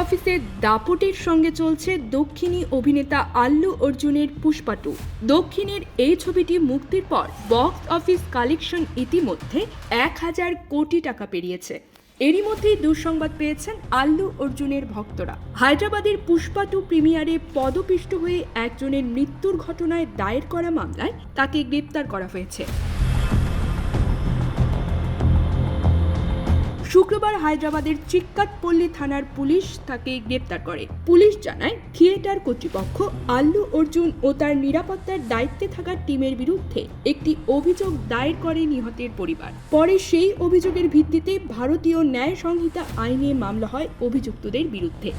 অফিসের দাপটের সঙ্গে চলছে দক্ষিণী অভিনেতা আল্লু অর্জুনের পুষ্পাটু। দক্ষিণের এই ছবিটি মুক্তির পর বক্স অফিস কালেকশন ইতিমধ্যে এক হাজার কোটি টাকা পেরিয়েছে। এরই মধ্যেই দুঃসংবাদ পেয়েছেন আল্লু অর্জুনের ভক্তরা। হায়দ্রাবাদের পুষ্পাটু প্রিমিয়ারে পদপিষ্ট হয়ে একজনের মৃত্যুর ঘটনায় দায়ের করা মামলায় তাকে গ্রেপ্তার করা হয়েছে। শুক্রবার হায়দ্রাবাদের চিক্কাতপল্লী থানার পুলিশ তাকে গ্রেপ্তার করে। পুলিশ জানায়, থিয়েটার কর্তৃপক্ষ আল্লু অর্জুন ও তার নিরাপত্তার দায়িত্বে থাকা টিমের বিরুদ্ধে একটি অভিযোগ দায়ের করে নিহতের পরিবার। পরে সেই অভিযোগের ভিত্তিতে ভারতীয় ন্যায় সংহিতা আইনে মামলা হয় অভিযুক্তদের বিরুদ্ধে।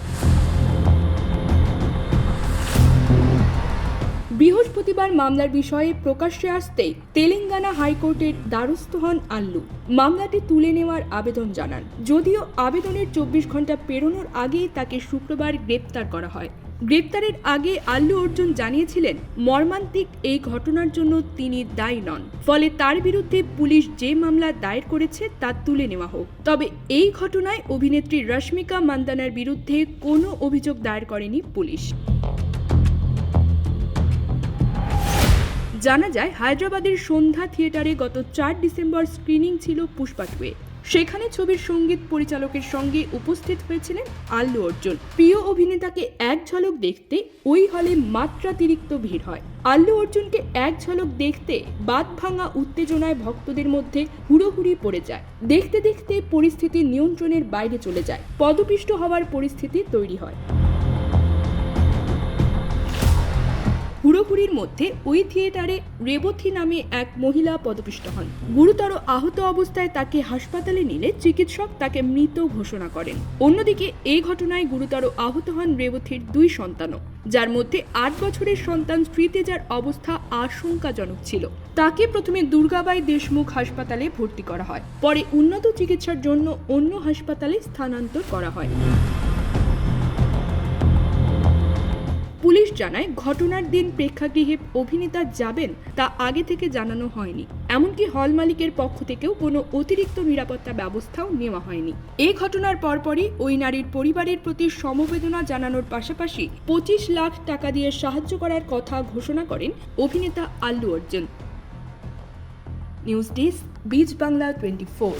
বৃহস্পতিবার মামলার বিষয়ে প্রকাশ্যে আসতেই তেলেঙ্গানা হাইকোর্টের দ্বারস্থ হন আল্লু। মামলাটি তুলে নেওয়ার আবেদন জানান। যদিও আবেদনের চব্বিশ ঘণ্টা পেরোনোর আগেই তাকে শুক্রবার গ্রেপ্তার করা হয়। গ্রেপ্তারের আগে আল্লু অর্জুন জানিয়েছিলেন, মর্মান্তিক এই ঘটনার জন্য তিনি দায়ী নন। ফলে তার বিরুদ্ধে পুলিশ যে মামলা দায়ের করেছে তা তুলে নেওয়া হোক। তবে এই ঘটনায় অভিনেত্রী রশ্মিকা মান্দানার বিরুদ্ধে কোনো অভিযোগ দায়ের করেনি পুলিশ। জানা যায়, হায়দ্রাবাদের সন্ধ্যা থিয়েটারে গত চার ডিসেম্বর স্ক্রিনিং ছিল পুষ্পা টুয়ে। সেখানে ছবির সংগীত পরিচালকের সঙ্গে উপস্থিত হয়েছিলেন আল্লু অর্জুন। প্রিয় অভিনেতাকে এক ঝলক দেখতে ওই হলে মাত্রাতিরিক্ত ভিড় হয়। আল্লু অর্জুনকে এক ঝলক দেখতে বাদ ভাঙা উত্তেজনায় ভক্তদের মধ্যে হুড়োহুড়ি পড়ে যায়। দেখতে দেখতে পরিস্থিতি নিয়ন্ত্রণের বাইরে চলে যায়। পদপিষ্ট হওয়ার পরিস্থিতি তৈরি হয়। হুড়োহুড়ির মধ্যে ওই থিয়েটারে রেবতী নামে এক মহিলা পদপিষ্ট হন। গুরুতর আহত অবস্থায় তাকে হাসপাতালে নিলে চিকিৎসক তাকে মৃত ঘোষণা করেন। অন্যদিকে এই ঘটনায় গুরুতর আহত হন রেবতীর দুই সন্তানও, যার মধ্যে আট বছরের সন্তান শ্রীতেজার অবস্থা আশঙ্কাজনক ছিল। তাকে প্রথমে দুর্গাবাই দেশমুখ হাসপাতালে ভর্তি করা হয়, পরে উন্নত চিকিৎসার জন্য অন্য হাসপাতালে স্থানান্তর করা হয়। জানায়, ঘটনার দিন প্রেক্ষাগৃহে অভিনেতা যাবেন তা আগে থেকে জানানো হয়নি। এমনকি হল মালিকের পক্ষ থেকেও কোনো অতিরিক্ত নিরাপত্তা ব্যবস্থাও নেওয়া হয়নি। এ ঘটনার পরপরই ওই নারীর পরিবারের প্রতি সমবেদনা জানানোর পাশাপাশি পঁচিশ লাখ টাকা দিয়ে সাহায্য করার কথা ঘোষণা করেন অভিনেতা আল্লু অর্জুন। নিউজ ডেস্ক, বীজ বাংলা টোয়েন্টি ফোর।